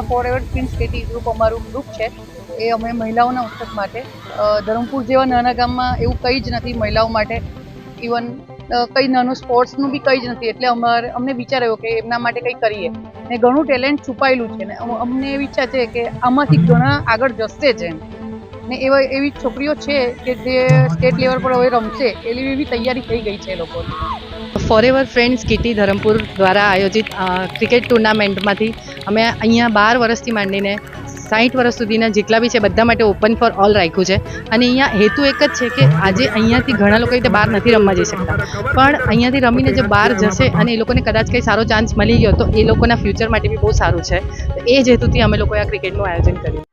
Four ever prince KT group અમારું group છે. એ અમે મહિલાઓના ઉત્સવ માટે ધરમપુર જેવા નાના ગામમાં એવું કંઈ જ નથી મહિલાઓ માટે. ઇવન કંઈ નાનું સ્પોર્ટ્સનું બી કંઈ જ નથી. એટલે અમારે, અમને વિચાર આવ્યો કે એમના માટે કંઈ કરીએ. ને ઘણું ટેલેન્ટ છુપાયેલું છે ને. અમને એવી ઈચ્છા છે કે આમાંથી ઘણા આગળ જશે જ એમ. ને એવા, એવી છોકરીઓ છે કે જે સ્ટેટ લેવલ પર હવે રમશે એવી એવી તૈયારી થઈ ગઈ છે લોકોની. ફોરેવર ફ્રેન્ડ્સ કીટી ધરમપુર દ્વારા આયોજિત ક્રિકેટ ટુર્નામેન્ટમાંથી અમે અહીંયા બાર વર્ષથી માંડીને સાઠ વર્ષ સુધીના જેટલા બી છે, બધા માટે ઓપન ફોર ઓલ રાખ્યું છે. અને અહીંયા હેતુ એક જ છે કે આજે અહીંયાથી ઘણા લોકો રીતે બહાર નથી રમવા જઈ શકતા. પણ અહીંયાથી રમીને જો બહાર જશે અને એ લોકોને કદાચ કંઈ સારો ચાન્સ મળી ગયો, તો એ લોકોના ફ્યુચર માટે બી બહુ સારું છે. તો એ જ હેતુથી અમે લોકોએ આ ક્રિકેટનું આયોજન કર્યું.